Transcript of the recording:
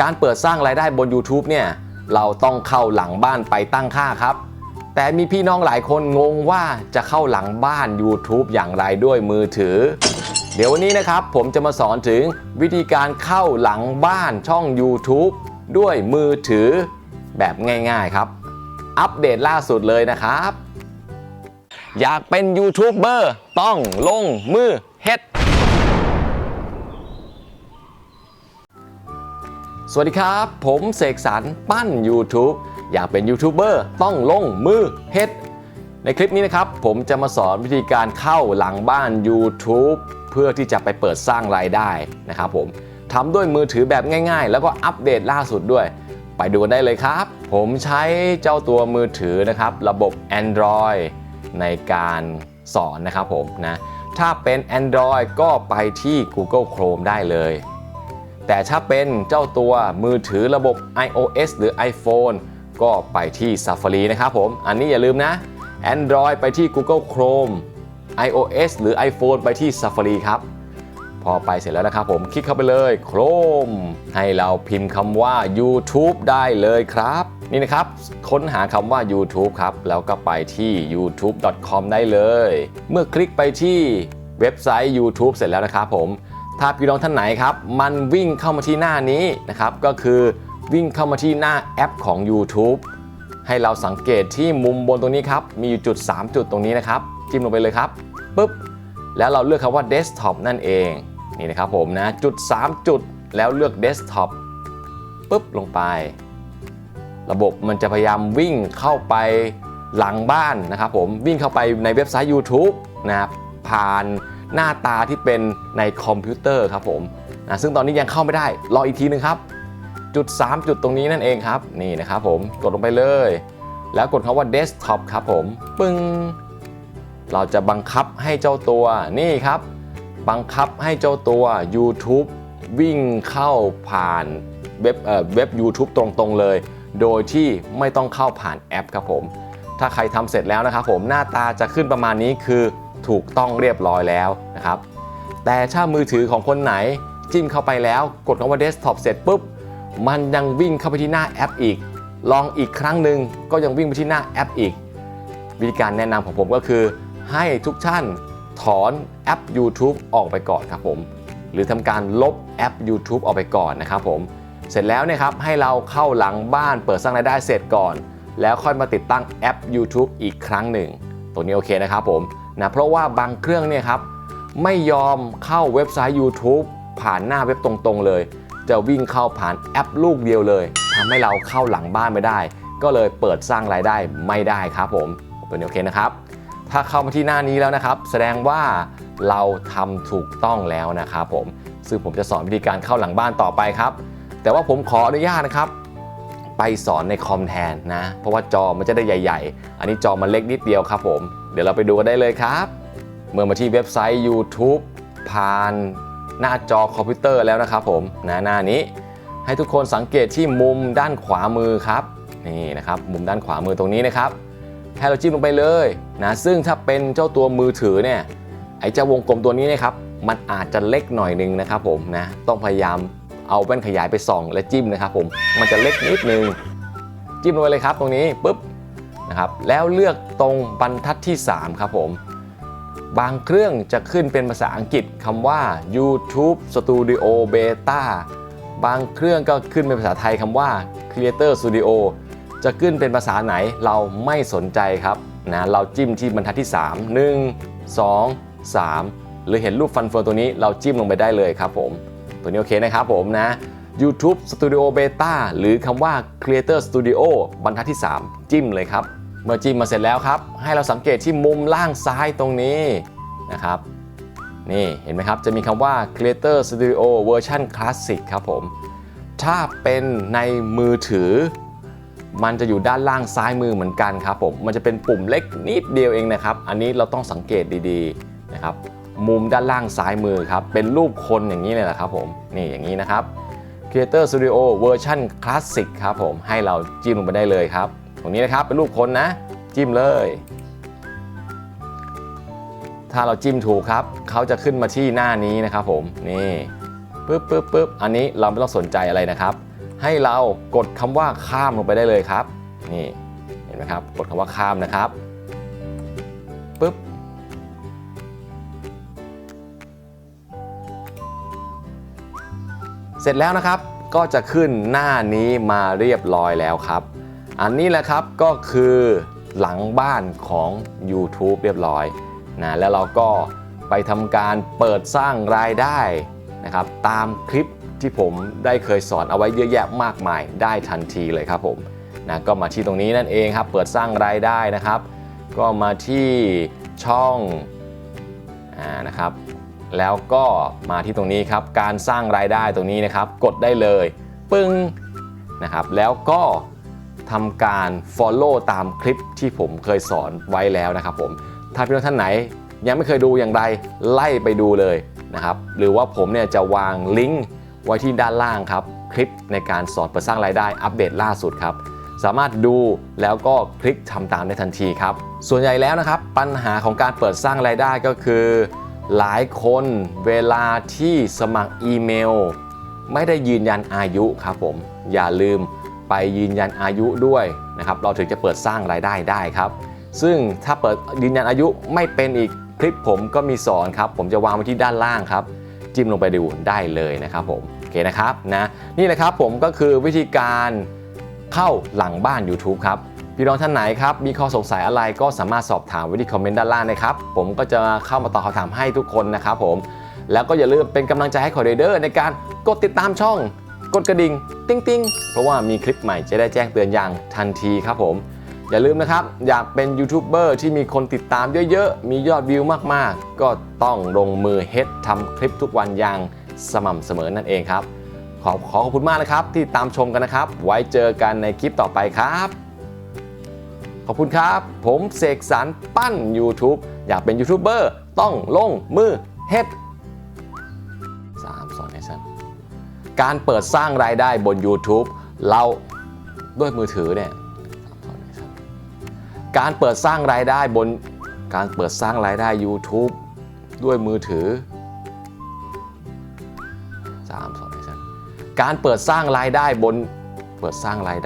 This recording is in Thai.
การเปิดสร้างรายได้บน YouTube เนี่ยเราต้องเข้าหลังบ้านไปตั้งค่าครับ แต่มีพี่น้องหลายคนงงว่าจะเข้าหลังบ้าน YouTube อย่างไรด้วยมือถือ เดี๋ยววันนี้นะครับผมจะมาสอนถึงวิธีการเข้าหลังบ้านช่อง YouTube ด้วยมือถือแบบง่ายๆครับ อัปเดตล่าสุดเลยนะครับ อยากเป็นยูทูบเบอร์ต้องลงมือเฮ็ด สวัสดีครับ ผมเสกสรรปั้น YouTube อยากเป็นยูทูบเบอร์ต้องลงมือเฮ็ด ในคลิปนี้นะครับ ผมจะมาสอนวิธีการเข้าหลังบ้าน YouTube เพื่อที่จะไปเปิดสร้างรายได้นะครับผมทำด้วยมือถือแบบง่ายๆ แล้วก็อัปเดตล่าสุดด้วย ไปดูกันได้เลยครับ ผมใช้เจ้าตัวมือถือนะครับ ระบบ Android ในการสอนนะครับผมนะถ้าเป็น Android ก็ไปที่ Google Chrome ได้เลย แต่ถ้าเป็นเจ้าตัวมือถือระบบ iOS หรือ iPhone ก็ไปที่ Safari นะครับผม อันนี้อย่าลืมนะ Android ไปที่ Google Chrome iOS หรือ iPhone ไปที่ Safari ครับ พอไปเสร็จแล้วนะครับผมคลิกเข้าไปเลย Chrome ให้เราพิมพ์คำว่า YouTube ได้เลยครับ นี่นะครับ ค้นหาคำว่า YouTube ครับ แล้วก็ไปที่ youtube.com ได้เลย เมื่อคลิกไปที่เว็บไซต์ YouTube เสร็จแล้วนะครับผม ถ้าพี่น้องท่านไหนครับมันวิ่งเข้ามาที่หน้านี้นะครับก็คือวิ่งเข้ามาที่หน้าแอปของ YouTube ให้เราสังเกตที่มุมบนตรงนี้ครับมีอยู่จุด 3 จุดตรงนี้นะครับจิ้มลงไปเลยครับปุ๊บแล้วเราเลือกคำว่า Desktop นั่นเองนี่นะครับผมนะจุด 3 จุดแล้วเลือก Desktop ปุ๊บลงไป ระบบมันจะพยายามวิ่งเข้าไปหลังบ้านนะครับผมวิ่งเข้าไปในเว็บไซต์ YouTube นะครับผ่าน หน้าตาที่เป็นในคอมพิวเตอร์ครับผมนะซึ่งตอนนี้ยังเข้าไม่ได้ รออีกทีนึงครับ จุด 3 จุดตรงนี้นั่นเองครับ นี่นะครับผม กดลงไปเลย แล้วกดคำว่า Desktop ครับผม ปึ้ง เราจะบังคับให้เจ้าตัว นี่ครับ บังคับให้เจ้าตัว YouTube วิ่งเข้าผ่านเว็บเอ่อเว็บ YouTube ตรงๆเลย โดยที่ไม่ต้องเข้าผ่านแอปครับผม ถ้าใครทำเสร็จแล้วนะครับผม หน้าตาจะขึ้นประมาณนี้คือ ถูกต้องเรียบร้อยแล้วนะครับ แต่ถ้ามือถือของคนไหนจิ้มเข้าไปแล้ว กดคำว่า Desktop เสร็จปุ๊บ มันยังวิ่งเข้าไปที่หน้าแอปอีก ลองอีกครั้งหนึ่งก็ยังวิ่งไปที่หน้าแอปอีก วิธีการแนะนำของผมก็คือ ให้ทุกท่านถอนแอป YouTube ออกไปก่อนครับผม หรือทำการลบแอป YouTube ออกไปก่อนนะครับผม เสร็จแล้วเนี่ยครับให้เราเข้าหลังบ้านเปิดสร้างรายได้เสร็จก่อน แล้วค่อยมาติดตั้งแอป YouTube อีกครั้งหนึ่ง ตัวนี้โอเคนะครับผม นะเพราะว่าบางเครื่องเนี่ยครับไม่ยอมเข้าเว็บไซต์ YouTube ผ่านหน้าเว็บตรงๆเลย จะวิ่งเข้าผ่านแอปลูกเดียวเลยทำให้เราเข้าหลังบ้านไม่ได้ ก็เลยเปิดสร้างรายได้ไม่ได้ครับผมตัวนี้โอเคนะครับ ถ้าเข้ามาที่หน้านี้แล้วนะครับ แสดงว่าเราทำถูกต้องแล้วนะครับผมซึ่งผมจะสอนวิธีการเข้าหลังบ้านต่อไปครับ แต่ว่าผมขออนุญาตนะครับ ไปสอนในคอมแทนนะ เพราะว่าจอมันจะได้ใหญ่ ๆ อันนี้จอมันเล็กนิดเดียวครับผม เดี๋ยวเราไปดูกันได้เลยครับ เมื่อมาที่เว็บไซต์ YouTube ผ่านหน้าจอคอมพิวเตอร์แล้วนะครับผมนะหน้านี้ ให้ทุกคนสังเกตที่มุมด้านขวามือครับนี่นะครับมุมด้านขวามือตรงนี้นะครับให้เราจิ้มลงไปเลยนะซึ่งถ้าเป็นเจ้าตัวมือถือเนี่ยไอ้เจ้าวงกลมตัวนี้นะครับมันอาจจะเล็กหน่อยนึงนะครับผมนะต้องพยายาม เอาแว่นขยายไปส่องและจิ้มนะครับผมมันจะเล็กนิดนึง จิ้มลงไปเลยครับตรงนี้ปุ๊บนะครับแล้วเลือกตรงบรรทัดที่ 3 ครับผม บางเครื่องจะขึ้นเป็นภาษาอังกฤษคำว่า YouTube Studio Beta บางเครื่องก็ขึ้นเป็นภาษาไทยคำว่า Creator Studio จะขึ้นเป็นภาษาไหนเราไม่สนใจครับนะเราจิ้มที่บรรทัดที่ 3 1 2 3 หรือเห็นรูปฟันเฟืองตัวนี้เราจิ้มลงไปได้เลยครับผม ตัวนี้โอเคนะครับผมนะ YouTube Studio Beta หรือคำว่า Creator Studio บรรทัดที่ 3 จิ้มเลยครับ เมื่อจิ้มมาเสร็จแล้วครับ ให้เราสังเกตที่มุมล่างซ้ายตรงนี้นะครับ นี่เห็นไหมครับ จะมีคำว่า Creator Studio Version Classic ครับผม ถ้าเป็นในมือถือ มันจะอยู่ด้านล่างซ้ายมือเหมือนกันครับผม มันจะเป็นปุ่มเล็กนิดเดียวเองนะครับ อันนี้เราต้องสังเกตดีๆนะครับ มุมด้านล่างซ้ายมือครับ เป็นรูปคนอย่างนี้เลยนะครับผม นี่อย่างนี้นะครับ Creator Studio Version Classic ครับผม ให้เราจิ้มลงไปได้เลยครับ ตรงนี้นะครับเป็นรูปคนนะ จิ้มเลย ถ้าเราจิ้มถูกครับ เขาจะขึ้นมาที่หน้านี้นะครับผม นี่ปึ๊บปึ๊บปึ๊บอันนี้เราไม่ต้องสนใจอะไรนะครับ ให้เรากดคำว่าข้ามลงไปได้เลยครับ นี่ เห็นไหมครับ กดคำว่าข้ามนะครับ เสร็จแล้วนะครับก็จะขึ้นหน้านี้มาเรียบร้อยแล้วครับ อันนี้แหละครับก็คือหลังบ้านของ YouTube เรียบร้อยนะแล้วเราก็ไปทำการเปิดสร้างรายได้นะครับตามคลิปที่ผมได้เคยสอนเอาไว้เยอะแยะมากมายได้ทันทีเลยครับผมนะก็มาที่ตรงนี้นั่นเองครับ เปิดสร้างรายได้นะครับ ก็มาที่ช่องอ่านะครับ แล้วก็มาที่ตรงนี้ครับ การสร้างรายได้ตรงนี้นะครับ กดได้เลยปึ้งนะครับแล้วก็ทำการ Follow ตามคลิปที่ผมเคยสอนไว้แล้วนะครับผมถ้าพี่น้องท่านไหนยังไม่เคยดูอย่างไรไล่ไปดูเลยนะครับหรือว่าผมเนี่ยจะวางลิงก์ไว้ที่ด้านล่างครับ คลิปในการสอนเปิดสร้างรายได้อัปเดตล่าสุดครับ สามารถดูแล้วก็คลิกทำตามได้ทันทีครับ ส่วนใหญ่แล้วนะครับ ปัญหาของการเปิดสร้างรายได้ก็คือ หลายคนเวลาที่สมัครอีเมล ไม่ได้ยืนยันอายุครับผม อย่าลืมไปยืนยันอายุด้วยนะครับ เราถึงจะเปิดสร้างรายได้ได้ครับ ซึ่งถ้าเปิดยืนยันอายุไม่เป็นอีกคลิปผมก็มีสอนครับ ผมจะวางไว้ที่ด้านล่างครับ จิ้มลงไปดูได้เลยนะครับผมโอเคนะครับนะนี่แหละครับผมก็คือวิธีการเข้าหลังบ้าน YouTube ครับ พี่น้องท่านไหนครับมีข้อสงสัยอะไรก็สามารถสอบถามไว้ที่คอมเมนต์ด้านล่างนะครับผมก็จะเข้ามาตอบคำถามให้ทุกคนนะครับผมแล้วก็อย่าลืมเป็นกำลังใจให้คอร์เดอร์ในการกดติดตามช่อง กดกระดิ่งติ้งติ้งเพราะว่ามีคลิปใหม่จะได้แจ้งเตือนอย่างทันทีครับผม อย่าลืมนะครับ อยากเป็นยูทูบเบอร์ที่มีคนติดตามเยอะๆ มียอดวิวมากๆ ก็ต้องลงมือเฮ็ดทำคลิปทุกวันอย่างสม่ำเสมอนั่นเองครับ ขอขอบคุณมากนะครับที่ตามชมกันนะครับ ไว้เจอกันในคลิปต่อไปครับ ขอบคุณครับ ผมเสกสรรปั้น YouTube อยากเป็นยูทูบเบอร์ต้องลงมือเฮ็ดสามสองแอคชั่นการเปิดสร้างรายได้บน YouTube เราด้วยมือถือเนี่ยสามสองแอคชั่นการเปิดสร้างรายได้บนการเปิดสร้างรายได้ YouTube ด้วยมือถือสามสองแอคชั่นการเปิดสร้างรายได้บนเปิดสร้างรายได้